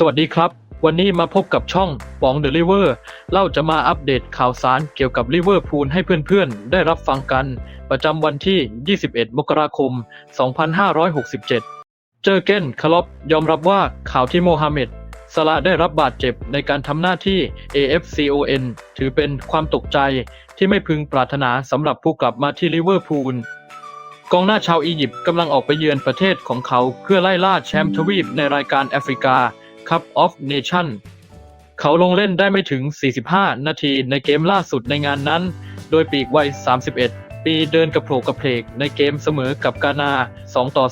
สวัสดีครับ วันนี้มาพบกับช่องปองเดลิเวอร์เราจะมาอัปเดตข่าวสารเกี่ยวกับลิเวอร์พูลให้เพื่อนๆ ได้รับฟังกัน ประจำวันที่ 21 มกราคม 2567 เจอเก้นคาร์ลอปยอมรับว่าข่าวที่โมฮัมเหม็ดสลาได้รับบาดเจ็บในการทำหน้าที่ AFCON ถือเป็นความตกใจที่ไม่พึงปรารถนาสำหรับผู้กลับมาที่ลิเวอร์พูลกองหน้าชาวอียิปต์กำลังออกไปเยือนประเทศของเขาเพื่อไล่ล่าแชมป์ทวีปในรายการแอฟริกา Cup of Nation เขาลงเล่นได้ไม่ถึง 45 นาทีในเกมล่าสุดในงานนั้น โดยปีกวัย 31 ปีเดินกระโผลกกระเพลกในเกมเสมอกับกานา 2 ต่อ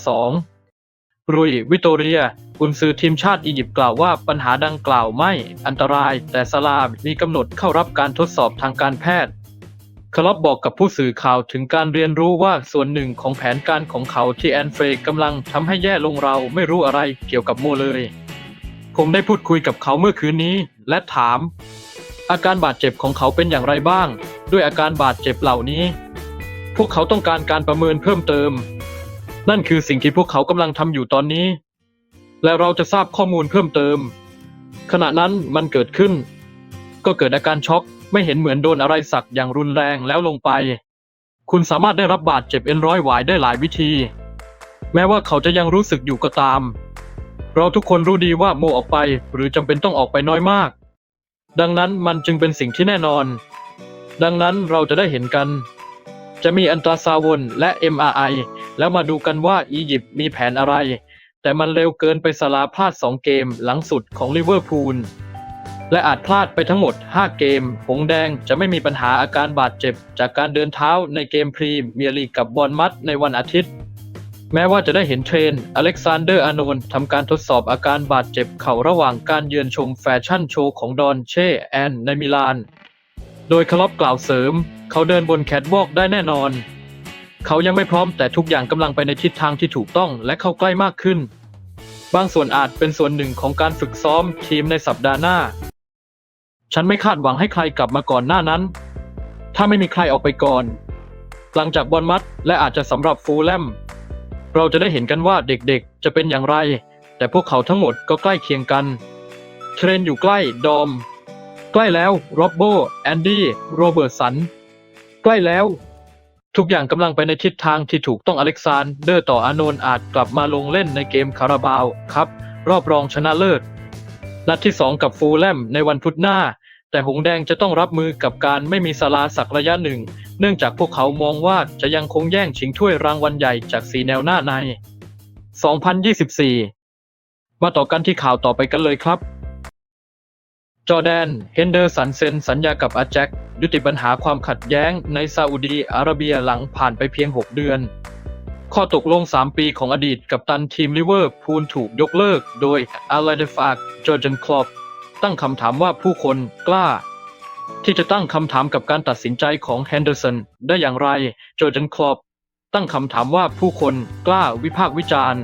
2 รุยวิโตเรียกุนซือทีมชาติอียิปต์กล่าวว่าปัญหาดังกล่าวไม่อันตราย แต่ซาลามีกำหนดเข้ารับการทดสอบทางการแพทย์คลอปบอกกับผู้สื่อข่าวถึงการเรียนรู้ว่าส่วนหนึ่งของแผนการของเขาที่แอนเฟรย์กำลังทำให้แย่ลงเราไม่รู้อะไรเกี่ยวกับโมเลย ผมได้พูดคุยกับเขาเมื่อคืนนี้ และถาม อาการบาดเจ็บของเขาเป็นอย่างไรบ้าง ด้วยอาการบาดเจ็บเหล่านี้ พวกเขาต้องการการประเมินเพิ่มเติม นั่นคือสิ่งที่พวกเขากำลังทำอยู่ตอนนี้ และเราจะทราบข้อมูลเพิ่มเติม ขณะนั้นมันเกิดขึ้น ก็เกิดอาการช็อกไม่เห็นเหมือนโดนอะไรสักอย่างรุนแรงแล้วลงไป คุณสามารถได้รับบาดเจ็บเอ็นร้อยหวายได้หลายวิธี แม้ว่าเขาจะยังรู้สึกอยู่ก็ตาม เราทุกคนรู้ดีว่าโมออกไปหรือจำเป็นต้องออกไปน้อยมาก ดังนั้นมันจึงเป็นสิ่งที่แน่นอน ดังนั้นเราจะได้เห็นกัน จะมีอันตราซาวน์และ MRI แล้วมาดูกันว่าอียิปต์มีแผนอะไร แต่มันเร็วเกินไปสลาพลาด 2 เกมหลังสุดของลิเวอร์พูลและอาจพลาดไปทั้งหมด 5 เกม หงแดงจะไม่มีปัญหาอาการบาดเจ็บ จากการเดินเท้าในเกมพรีเมียร์ลีกกับบอลมัดในวันอาทิตย์ แม้ว่าจะได้เห็นเทรน อเล็กซานเดอร์อานนท์ทำการทดสอบอาการบาดเจ็บเข่าระหว่างการเยือนชมแฟชั่นโชว์ของดอนเช่แอนในมิลาน โดยคลอปกล่าวเสริม เขาเดินบนแคทวอล์กได้แน่นอน เขายังไม่พร้อมแต่ทุกอย่างกำลังไปในทิศทางที่ถูกต้องและเข้าใกล้มากขึ้น บางส่วนอาจเป็นส่วนหนึ่งของการฝึกซ้อมทีมในสัปดาห์หน้า ฉันไม่คาดหวังให้ใครกลับมาก่อนหน้านั้น ถ้าไม่มีใครออกไปก่อน หลังจากบอลมัดและอาจจะสำหรับฟูลแลม เราจะได้เห็นกันว่าเด็กๆ จะเป็นอย่างไร แต่พวกเขาทั้งหมดก็ใกล้เคียงกัน เทรนอยู่ใกล้ดอม ใกล้แล้วโรบโบแอนดี้โรเบิร์ตสัน ใกล้แล้ว ทุกอย่างกำลังไปในทิศทางที่ถูกต้องอเล็กซานเดอร์ต่ออานนท์อาจกลับมาลงเล่นในเกมคาราบาวครับ รอบรองชนะเลิศนัดที่ 2 กับฟูลแลมในวันพุธหน้า แต่หงแดงจะต้องรับมือกับการไม่มีสลาสักระยะหนึ่ง เนื่องจากพวกเขามองว่าจะยังคงแย่งชิงถ้วยรางวัลใหญ่จากสีแนวหน้าใน 2024 มาต่อกันที่ข่าวต่อไปกันเลยครับ จอแดน เฮนเดอร์สันเซ็นสัญญากับอาแจ็คยุติปัญหาความขัดแย้งในซาอุดีอาระเบียหลังผ่านไปเพียง 6 เดือน ข้อตกลง 3 ปีของอดีตกับตันทีมลิเวอร์พูลถูกยกเลิก โดยอาลาเดฟากจอร์เจนคลอป ตั้งคำถามว่าผู้คนกล้า ที่จะตั้งคำถามกับการตัดสินใจของแฮนเดอร์สันได้อย่างไร โจแดนคลอปตั้งคำถามว่าผู้คนกล้าวิพากษ์วิจารณ์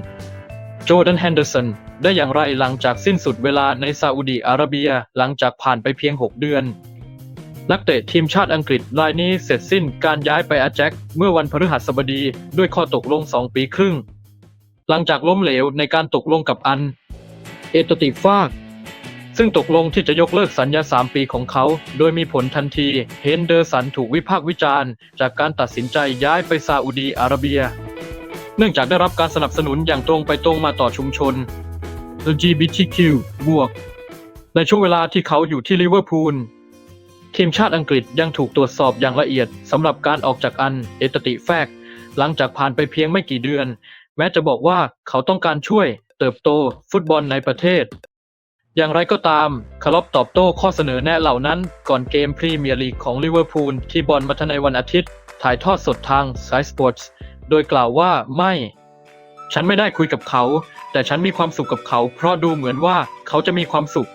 โจแดนแฮนเดอร์สันได้อย่างไรหลังจากสิ้นสุดเวลาในซาอุดีอาระเบียหลังจากผ่านไปเพียง 6 เดือน นักเตะทีมชาติอังกฤษรายนี้เสร็จสิ้นการย้ายไปอาแจ็คเมื่อวันพฤหัสบดีด้วยข้อตกลง 2 ปีครึ่ง หลังจากล้มเหลวในการตกลงกับอัน เอตติฟาก ซึ่งตกลงที่จะยกเลิกสัญญา 3 ปีของเขา โดยมีผลทันที เฮนเดอร์สันถูกวิพากษ์วิจารณ์ จากการตัดสินใจย้ายไปซาอุดีอาระเบีย เนื่องจากได้รับการสนับสนุนอย่างตรงไปตรงมาต่อชุมชน LGBTQ บวก ในช่วงเวลาที่เขาอยู่ที่ลิเวอร์พูล ทีมชาติอังกฤษยังถูกตรวจสอบอย่างละเอียดสำหรับการออกจากอันเอตติแฟก หลังจากผ่านไปเพียงไม่กี่เดือน แม้จะบอกว่าเขาต้องการช่วยเติบโตฟุตบอลในประเทศ อย่างไรก็ตามคาร์ลอปตอบโต้ข้อเสนอแนะเหล่านั้น ก่อนเกมพรีเมียร์ลีกของลิเวอร์พูลที่บอลมัทในวันอาทิตย์ ถ่ายทอดสดทาง Sky Sports โดยกล่าวว่าไม่ ฉันไม่ได้คุยกับเขา แต่ฉันมีความสุขกับเขา เพราะดูเหมือนว่าเขาจะมีความสุข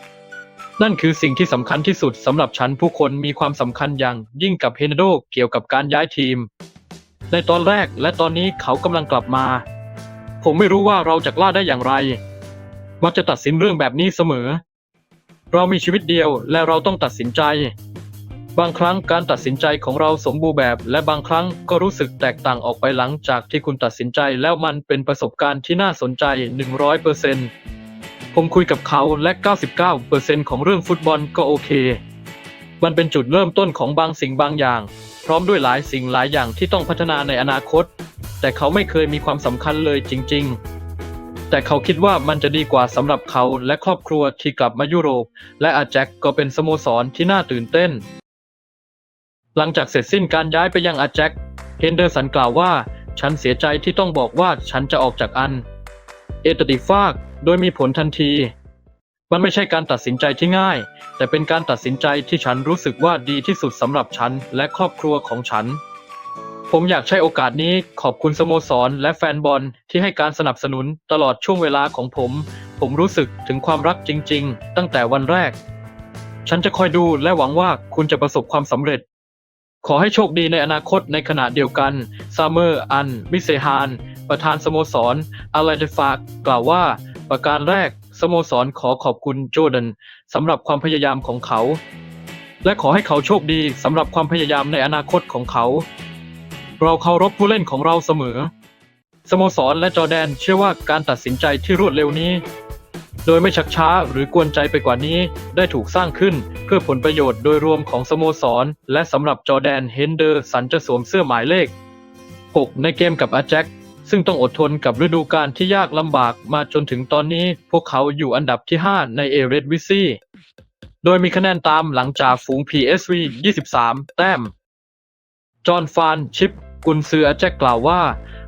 นั่นคือสิ่งที่สำคัญที่สุดสำหรับฉันผู้คนมีความสำคัญอย่างยิ่งกับเฮนโดเกี่ยวกับการย้ายทีม ในตอนแรกและตอนนี้เขากำลังกลับมา ผมไม่รู้ว่าเราจะกล้าได้อย่างไร มักจะตัดสินเรื่องแบบนี้เสมอ เรามีชีวิตเดียวและเราต้องตัดสินใจ บางครั้งการตัดสินใจของเราสมบูรณ์แบบ และบางครั้งก็รู้สึกแตกต่างออกไปหลังจากที่คุณตัดสินใจแล้วมันเป็นประสบการณ์ที่น่าสนใจ 100%ผมคุยกับเขาและ 99%ของเรื่องฟุตบอลก็โอเค มันเป็นจุดเริ่มต้นของบางสิ่งบางอย่าง พร้อมด้วยหลายสิ่งหลายอย่างที่ต้องพัฒนาในอนาคต แต่เขาไม่เคยมีความสำคัญเลยจริง ๆ แต่เขาคิดว่ามันจะดีกว่าสำหรับเขาและครอบครัวที่กลับมายุโรป และอาแจ็คก็เป็นสโมสรที่น่าตื่นเต้น หลังจากเสร็จสิ้นการย้ายไปยังอาแจ็คเฮนเดอร์สันกล่าวว่า ฉันเสียใจที่ต้องบอกว่าฉันจะออกจากอัน เอตติฟากโดยมีผลทันที มันไม่ใช่การตัดสินใจที่ง่าย แต่เป็นการตัดสินใจที่ฉันรู้สึกว่าดีที่สุดสำหรับฉันและครอบครัวของฉัน ผมอยากใช้โอกาสนี้ขอบคุณสโมสร และแฟนบอลที่ให้การสนับสนุนตลอดช่วงเวลาของผม ผมรู้สึกถึงความรักจริง ๆ ตั้งแต่วันแรก ฉันจะคอยดูและหวังว่าคุณจะประสบความสำเร็จ ขอให้โชคดีในอนาคตในขณะเดียวกัน ซามเมอร์ อัน มิเซฮาน ประธานสโมสรอาเลเดฟากกล่าวว่า ประการแรกสโมสรขอขอบคุณโจดันสำหรับความพยายามของเขา และขอให้เขาโชคดีสำหรับความพยายามในอนาคตของเขา เราเคารพผู้เล่นของเราเสมอ สโมสรและจอแดนเชื่อว่าการตัดสินใจที่รวดเร็วนี้ โดยไม่ชักช้าหรือกวนใจไปกว่านี้ได้ถูกสร้างขึ้นเพื่อผลประโยชน์โดยรวมของสโมสร และสำหรับจอแดนเฮนเดอร์สันจะสวมเสื้อหมายเลข 6 ในเกมกับอาแจ็คซึ่งต้องอดทนกับฤดูกาลที่ยากลำบากมาจนถึงตอนนี้พวกเขาอยู่อันดับที่ 5 ในเอเรดวิซีโดยมีคะแนนตามหลังจากฝูง PSV 23 แต้ม จอห์นฟานชิป กุนซืออาแจ็คกล่าวว่า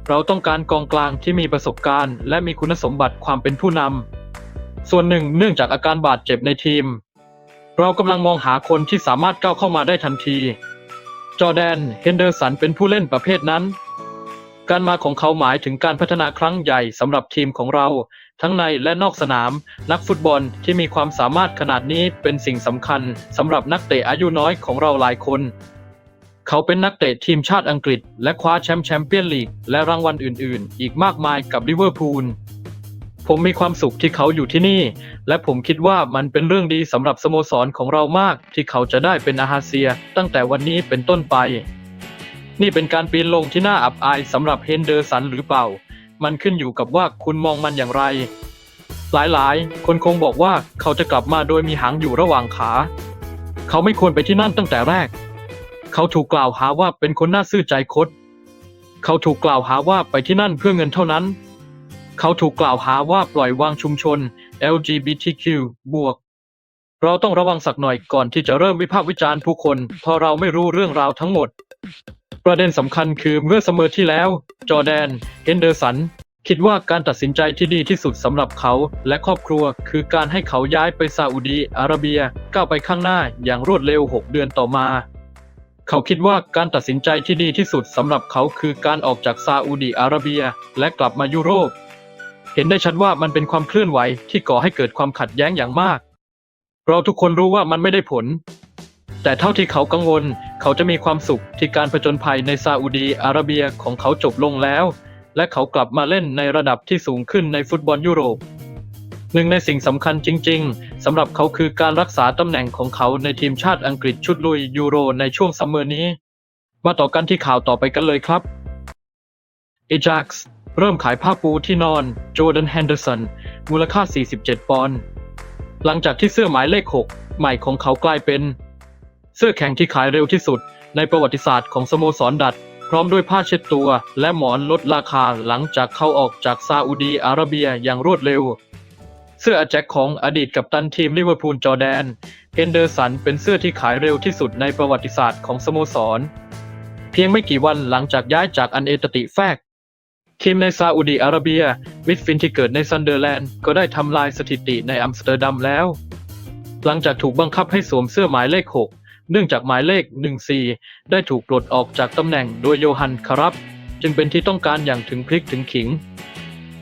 เราต้องการกองกลางที่มีประสบการณ์ และมีคุณสมบัติความเป็นผู้นำส่วนหนึ่งเนื่องจากอาการบาดเจ็บในทีม เรากำลังมองหาคนที่สามารถก้าวเข้ามาได้ทันที จอแดนเฮนเดอร์สันเป็นผู้เล่นประเภทนั้น การมาของเขาหมายถึงการพัฒนาครั้งใหญ่สำหรับทีมของเรา ทั้งในและนอกสนาม นักฟุตบอลที่มีความสามารถขนาดนี้เป็นสิ่งสำคัญสำหรับนักเตะอายุน้อยของเราหลายคน เขาเป็นนักเตะทีมชาติอังกฤษ และคว้าแชมป์แชมเปี้ยนลีกและรางวัลอื่นๆ อีกมากมายกับลิเวอร์พูลผมมีความสุขที่เขาอยู่ที่นี่ และผมคิดว่ามันเป็นเรื่องดีสำหรับสโมสรของเรามาก ที่เขาจะได้เป็นอาฮาเซีย ตั้งแต่วันนี้เป็นต้นไป นี่เป็นการปีนลงที่น่าอับอายสำหรับเฮนเดอร์สันหรือเปล่า มันขึ้นอยู่กับว่าคุณมองมันอย่างไร หลายๆ คนคงบอกว่าเขาจะกลับมาโดยมีหางอยู่ระหว่างขา เขาไม่ควรไปที่นั่นตั้งแต่แรก เขาถูกกล่าวหาว่าเป็นคนน่าซื่อใจคด เขาถูกกล่าวหาว่าไปที่นั่นเพื่อเงินเท่านั้น เขาถูกกล่าวหาว่าปล่อยวางชุมชน LGBTQ บวก เราต้องระวังสักหน่อยก่อนที่จะเริ่มวิพากษ์วิจารณ์ผู้คนเพราะเราไม่รู้เรื่องราวทั้งหมด ประเด็นสำคัญคือเมื่อเสมอที่แล้ว จอแดน เฮนเดอร์สัน คิดว่าการตัดสินใจที่ดีที่สุดสำหรับเขาและครอบครัว คือการให้เขาย้ายไปซาอุดีอาระเบียก้าวไปข้างหน้าอย่างรวดเร็ว 6 เดือนต่อมา เขาคิดว่าการตัดสินใจที่ดีที่สุดสำหรับเขาคือการออกจากซาอุดีอาระเบีย และกลับมายุโรป เห็นได้ชัดว่ามันเป็นความเคลื่อนไหวที่ก่อให้เกิดความขัดแย้งอย่างมาก เราทุกคนรู้ว่ามันไม่ได้ผล แต่เท่าที่เขากังวล เขาจะมีความสุขที่การผจญภัยในซาอุดีอาระเบียของเขาจบลงแล้ว และเขากลับมาเล่นในระดับที่สูงขึ้นในฟุตบอลยุโรป หนึ่งในสิ่งสำคัญจริง ๆสำหรับเขาคือการรักษาตำแหน่งของเขาในทีมชาติอังกฤษชุดลุยยูโรในช่วงซัมเมอร์นี้ มาต่อกันที่ข่าวต่อไปกันเลยครับเอจักส์เริ่มขายผ้าปูที่นอนโจ r ดนแฮนเดอร์สันมูลค่า 47 ปอนด์หลังจากที่เสื้อหมายเลข 6 ใหม่ของเขากลายเป็น เสื้อแข่งที่ขายเร็วที่สุด ในประวัติศาสตร์ของสโมสรดัตพร้อมด้วยผ้าเช็ดตัว และหมอนลดราคาหลังจากเข้าออกจากซาอุดีอาระเบียอย่างรวดเร็ว เสื้อแจ็คของอดีตกัปตันทีมลิเวอร์พูลจอแดนเฮนเดอร์สันเป็นเสื้อที่ขายเร็วที่สุดในประวัติศาสตร์ของสโมสร เพียงไม่กี่วันหลังจากย้ายจากอันเอตติแฟกทีมในซาอุดีอาระเบีย วิทฟินที่เกิดในซันเดอร์แลนด์ก็ได้ทำลายสถิติในอัมสเตอร์ดัมแล้ว หลังจากถูกบังคับให้สวมเสื้อหมายเลข 6 เนื่องจากหมายเลข 14 ได้ถูกปลดออกจากตำแหน่งโดยโยฮันคารับ จึงเป็นที่ต้องการอย่างถึงพริกถึงขิง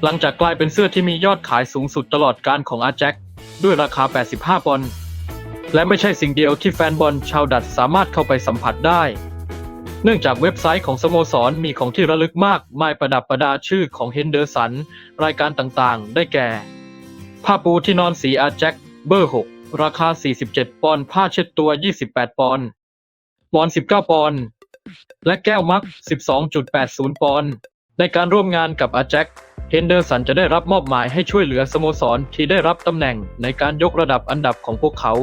หลังจากกลายเป็นเสื้อที่มียอดขายสูงสุดตลอดการของอาแจ็คด้วยราคา 85 ปอนด์และไม่ใช่สิ่งเดียวที่แฟนบอลชาวดัตสามารถเข้าไปสัมผัสได้ เนื่องจากเว็บไซต์ของสโมสรมีของที่ระลึกมากมายประดับประดาชื่อของเฮนเดอร์สัน รายการต่างๆ ได้แก่ ผ้าปูที่นอนสีอาแจ็คเบอร์ 6 ราคา 47 ปอนด์ผ้าเช็ดตัว 28 ปอนด์หมอน19 ปอนด์และแก้วมัก 12.80 ปอนด์ในการร่วมงานกับอาแจ็ค เฮนเดอร์สันจะได้รับมอบหมายให้ช่วยเหลือสโมสรที่ได้รับตำแหน่งในการยกระดับอันดับของพวกเขา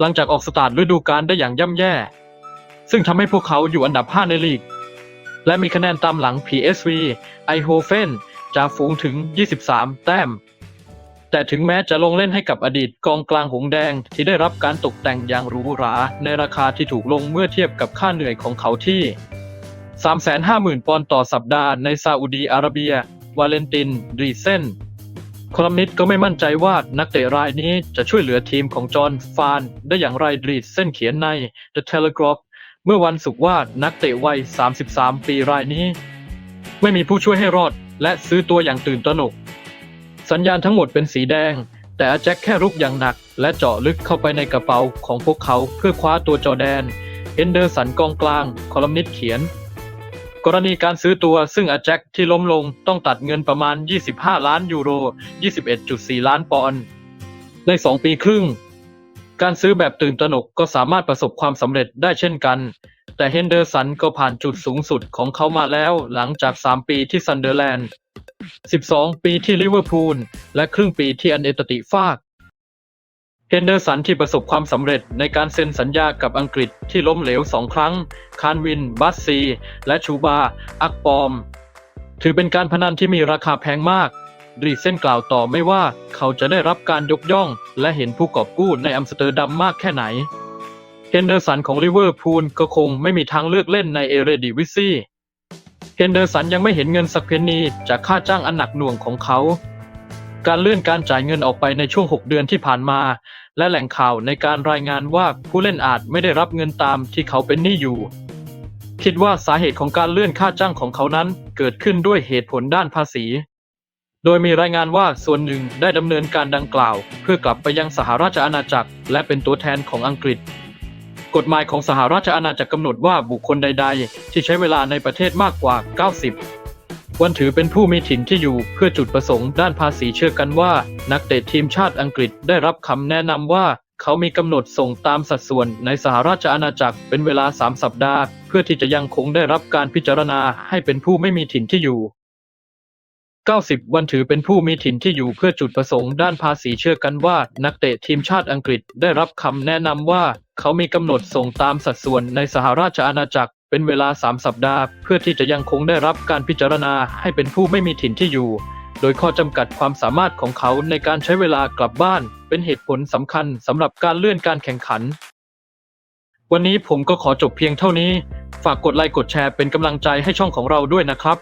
หลังจากออกสตาร์ทฤดูกาลได้อย่างย่ำแย่ ซึ่งทำให้พวกเขาอยู่อันดับ 5 ในลีก และมีคะแนนตามหลัง PSV ไอโฮเฟนจ่าฝูงถึง 23 แต้ม แต่ถึงแม้จะลงเล่นให้กับอดีตกองกลางหงแดงที่ได้รับการตกแต่งอย่างหรูหราในราคาที่ถูกลงเมื่อเทียบกับค่าเหนื่อยของเขาที่ 350,000 ปอนด์ต่อสัปดาห์ในซาอุดีอาระเบีย วาเลนตินดรีเซนคอลัมนิสต์ก็ไม่มั่นใจว่านักเตะรายนี้จะช่วยเหลือทีมของจอห์นฟานได้อย่างไรดรีเซนเขียนใน The Telegraph เมื่อวันศุกร์ว่านักเตะวัย 33 ปีรายนี้ ไม่มีผู้ช่วยให้รอด และซื้อตัวอย่างตื่นตระหนก สัญญาณทั้งหมดเป็นสีแดง แต่อาแจ็คแค่รุกอย่างหนัก และเจาะลึกเข้าไปในกระเป๋าของพวกเขาเพื่อคว้าตัวจอแดนเฮนเดอร์สันกองกลาง คอลัมนิสต์เขียน กรณีการซื้อตัวซึ่งอาแจ็คที่ล้มลงต้องตัดเงินประมาณ 25 ล้านยูโร 21.4 ล้านปอนด์ใน 2 ปีครึ่ง การซื้อแบบตื่นตระหนกก็สามารถประสบความสำเร็จได้เช่นกัน แต่เฮนเดอร์สันก็ผ่านจุดสูงสุดของเขามาแล้วหลังจาก 3 ปีที่ซันเดอร์แลนด์ 12 ปีที่ลิเวอร์พูล และครึ่งปีที่อันเอตติฟาก เฮนเดอร์สันที่ประสบความสำเร็จในการเซ็นสัญญากับอังกฤษที่ล้มเหลวสองครั้ง คานวิน บัสซี และชูบา อักปอม ถือเป็นการพนันที่มีราคาแพงมากดรีเซนกล่าวต่อไม่ว่าเขาจะได้รับการยกย่อง และเห็นผู้กอบกู้ในอัมสเตอร์ดัมมากแค่ไหนเฮนเดอร์สันของลิเวอร์พูลก็คงไม่มีทางเลือกเล่นในเอเรดิวิซีเฮนเดอร์สันยังไม่เห็นเงินสักเพนนีจากค่าจ้างอันหนักหน่วงของเขา การเลื่อนการจ่ายเงินออกไปในช่วง 6 เดือนที่ผ่านมา และแหล่งข่าวในการรายงานว่าผู้เล่นอาจไม่ได้รับเงินตามที่เขาเป็นหนี้อยู่ คิดว่าสาเหตุของการเลื่อนค่าจ้างของเขานั้นเกิดขึ้นด้วยเหตุผลด้านภาษี โดยมีรายงานว่าส่วนหนึ่งได้ดำเนินการดังกล่าว เพื่อกลับไปยังสหราชอาณาจักร และเป็นตัวแทนของอังกฤษกฎหมายของสหราชอาณาจักรกำหนดว่าบุคคลใด ๆ ที่ใช้เวลาในประเทศมากกว่า 90 วันถือเป็นผู้มีถิ่นที่อยู่เพื่อจุดประสงค์ด้านภาษีเชื่อกันว่า นักเตะทีมชาติอังกฤษได้รับคำแนะนำว่าเขามีกำหนดส่งตามสัดส่วนในสหราชอาณาจักรเป็นเวลา 3 สัปดาห์ เพื่อที่จะยังคงได้รับการพิจารณาให้เป็นผู้ไม่มีถิ่นที่อยู่ 90 วันถือเป็นผู้มีถิ่นที่อยู่เพื่อจุดประสงค์ด้านภาษีเชื่อกันว่า นักเตะทีมชาติอังกฤษได้รับคำแนะนำว่า เขามีกำหนดส่งตามสัดส่วนในสหราชอาณาจักร เป็นเวลา 3 สัปดาห์ เพื่อที่จะยังคงได้รับการพิจารณาให้เป็นผู้ไม่มีถิ่นที่อยู่ โดยข้อจำกัดความสามารถของเขาในการใช้เวลากลับบ้าน เป็นเหตุผลสำคัญสำหรับการเลื่อนการแข่งขัน วันนี้ผมก็ขอจบเพียงเท่านี้ ฝากกดไลค์กดแชร์เป็นกำลังใจให้ช่องของเราด้วยนะครับ